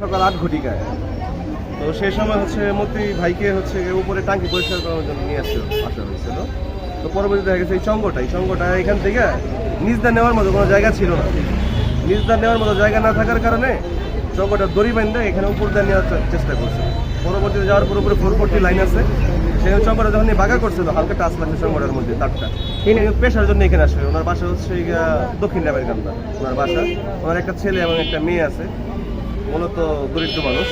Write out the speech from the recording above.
সকাল আট ঘটিকায়। তো সেই সময় হচ্ছে মন্ত্রী ভাইকে হচ্ছে উপরে টাঙ্কি পরিষ্কার করার জন্য নিয়ে আসছিল আসা হয়েছিল। তো পরবর্তী দেখা গেছে এই চঙ্গটা এই চঙ্গটা এখান থেকে নিজদা নেওয়ার মতো কোনো জায়গা ছিল না। নিজদা নেওয়ার মতো জায়গা না থাকার কারণে চঙ্গটা দড়ি বান্ধে এখানে উপর দিয়ে নেওয়ার চেষ্টা করছে। পরবর্তীতে যাওয়ার পর উপরে ফোর ফোরটি লাইন আছে। সেই চঙ্গটা যখন বাঘা করছিল, হালকা টাচ লাগছে চঙ্গটার মধ্যে, তারটা। পেশার জন্য এখানে আসবে ওনার বাসা হচ্ছে দক্ষিণ আমেরিকানটা ওনার বাসা। ওনার একটা ছেলে এবং একটা মেয়ে আছে। মূলত দরিদ্র মানুষ।